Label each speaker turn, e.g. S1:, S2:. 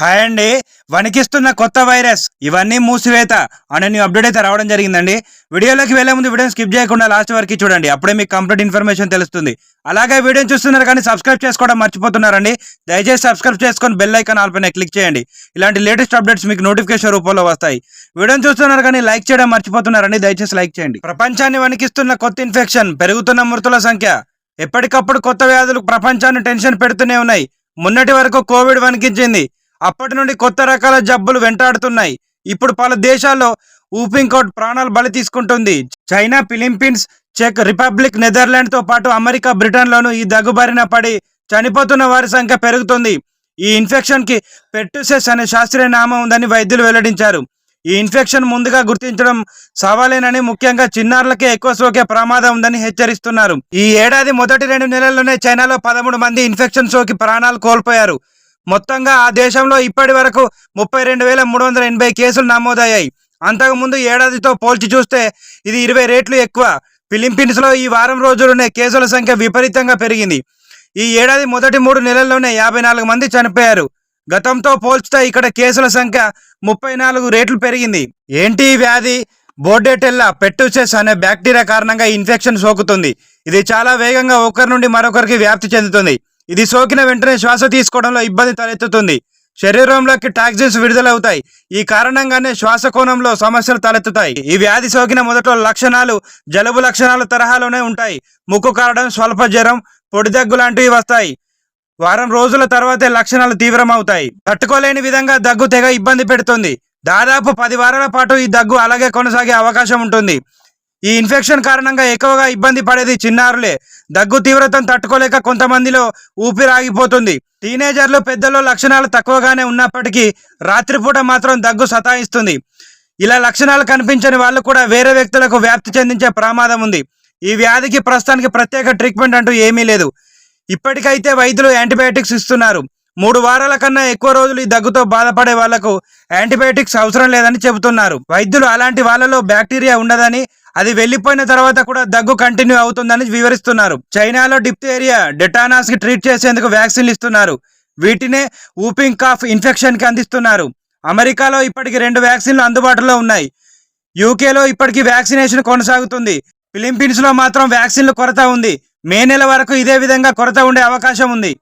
S1: Hi అండి. వణికిస్తున్న కొత్త virus. ఇవన్నీ మూసివేత. అనే న్యూ అప్డేట్ అయితే రావడం జరిగిందండి. వీడియోలోకి వెళ్ళే ముందు వీడియోని స్కిప్ చేయకుండా లాస్ట్ వరకు చూడండి. అప్పుడే మీకు కంప్లీట్ ఇన్ఫర్మేషన్ తెలుస్తుంది. అలాగే వీడియోని చూస్తున్నారు కానీ సబ్స్క్రైబ్ చేసుకోవడం మర్చిపోతున్నారండి. దయచేసి సబ్స్క్రైబ్ చేసుకొని బెల్ ఐకాన్ ఆల్పైన క్లిక్ చేయండి. ఇలాంటి లేటెస్ట్ అప్డేట్స్ మీకు నోటిఫికేషన్ రూపంలో వస్తాయి. వీడియోని చూస్తున్నారు కానీ లైక్ చేయడం మర్చిపోతున్నారండి. దయచేసి లైక్ చేయండి. ప్రపంచాన్ని వణికిస్తున్న కొత్త ఇన్ఫెక్షన్ పెరుగుతున్న మృతుల సంఖ్య ఎప్పటికప్పుడు కొత్త వ్యాధులు ప్రపంచాన్ని టెన్షన్ పెడుతూనే ఉన్నాయి. మొన్నటి వరకు కోవిడ్ వణికించింది. అప్పటి నుండి కొత్త రకాల జబ్బులు వెంటాడుతున్నాయి. ఇప్పుడు పలు దేశాల్లో ఊపింకోట్ ప్రాణాలు బలి తీసుకుంటుంది. చైనా ఫిలిప్పీన్స్ చెక్ రిపబ్లిక్ నెదర్లాండ్తో పాటు అమెరికా బ్రిటన్లోనూ ఈ దగ్గుబారిన పడి చనిపోతున్న వారి సంఖ్య పెరుగుతుంది. ఈ ఇన్ఫెక్షన్కి పెట్టుసెస్ అనే శాస్త్రీయ నామం ఉందని వైద్యులు వెల్లడించారు. ఈ ఇన్ఫెక్షన్ ముందుగా గుర్తించడం సవాలేనని ముఖ్యంగా చిన్నారులకే ఎక్కువ సోకే ప్రమాదం ఉందని హెచ్చరిస్తున్నారు. ఈ ఏడాది మొదటి రెండు నెలల్లోనే చైనాలో పదమూడు మంది ఇన్ఫెక్షన్ సోకి ప్రాణాలు కోల్పోయారు. మొత్తంగా ఆ దేశంలో ఇప్పటి వరకు ముప్పై రెండు వేల మూడు వందల ఎనభై కేసులు నమోదయ్యాయి. అంతకుముందు ఏడాదితో పోల్చి చూస్తే ఇది ఇరవై రేట్లు ఎక్కువ. ఫిలింపిన్స్లో ఈ వారం రోజుల్లోనే కేసుల సంఖ్య విపరీతంగా పెరిగింది. ఈ ఏడాది మొదటి మూడు నెలల్లోనే యాభై నాలుగు మంది చనిపోయారు. గతంతో పోల్చితే ఇక్కడ కేసుల సంఖ్య ముప్పై నాలుగు రేట్లు పెరిగింది. ఏంటి ఈ వ్యాధి? బోర్డేటెల్లా పెట్టుసెస్ అనే బ్యాక్టీరియా కారణంగా ఇన్ఫెక్షన్ సోకుతుంది. ఇది చాలా వేగంగా ఒకరి నుండి మరొకరికి వ్యాప్తి చెందుతుంది. ఇది సోకిన వెంటనే శ్వాస తీసుకోవడంలో ఇబ్బంది తలెత్తుతుంది. శరీరంలోకి టాక్సిన్స్ విడుదలవుతాయి. ఈ కారణంగానే శ్వాసకోణంలో సమస్యలు తలెత్తుతాయి. ఈ వ్యాధి సోకిన మొదట్లో లక్షణాలు జలుబు లక్షణాల తరహాలోనే ఉంటాయి. ముక్కు కారడం స్వల్ప జ్వరం పొడి దగ్గు లాంటివి వస్తాయి. వారం రోజుల తర్వాతే లక్షణాలు తీవ్రమవుతాయి. తట్టుకోలేని విధంగా దగ్గు తెగ ఇబ్బంది పెడుతుంది. దాదాపు పది వారాల పాటు ఈ దగ్గు అలాగే కొనసాగే అవకాశం ఉంటుంది. ఈ ఇన్ఫెక్షన్ కారణంగా ఎక్కువగా ఇబ్బంది పడేది చిన్నారులే. దగ్గు తీవ్రతను తట్టుకోలేక కొంతమందిలో ఊపిరి ఆగిపోతుంది. టీనేజర్లు పెద్దల్లో లక్షణాలు తక్కువగానే ఉన్నప్పటికీ రాత్రిపూట మాత్రం దగ్గు సతాయిస్తుంది. ఇలా లక్షణాలు కనిపించని వాళ్ళు కూడా వేరే వ్యక్తులకు వ్యాప్తి చెందించే ప్రమాదం ఉంది. ఈ వ్యాధికి ప్రస్తుతానికి ప్రత్యేక ట్రీట్మెంట్ అంటూ ఏమీ లేదు. ఇప్పటికైతే వైద్యులు యాంటీబయాటిక్స్ ఇస్తున్నారు. మూడు వారాల కన్నా ఎక్కువ రోజులు ఈ దగ్గుతో బాధపడే వాళ్ళకు యాంటీబయాటిక్స్ అవసరం లేదని చెబుతున్నారు. వైద్యులు అలాంటి వాళ్ళలో బ్యాక్టీరియా ఉండదని అది వెళ్ళిపోయిన తర్వాత కూడా దగ్గు కంటిన్యూ అవుతుందని వివరిస్తున్నారు. చైనాలో డిప్తేరియా డెటానాస్కి ట్రీట్ చేసేందుకు వ్యాక్సిన్లు ఇస్తున్నారు. వీటినే ఊపింగ్ కాఫ్ ఇన్ఫెక్షన్కి అందిస్తున్నారు. అమెరికాలో ఇప్పటికి రెండు వ్యాక్సిన్లు అందుబాటులో ఉన్నాయి. యూకేలో ఇప్పటికీ వ్యాక్సినేషన్ కొనసాగుతుంది. ఫిలిప్పీన్స్లో మాత్రం వ్యాక్సిన్లు కొరత ఉంది. మే నెల వరకు ఇదే విధంగా కొరత ఉండే అవకాశం ఉంది.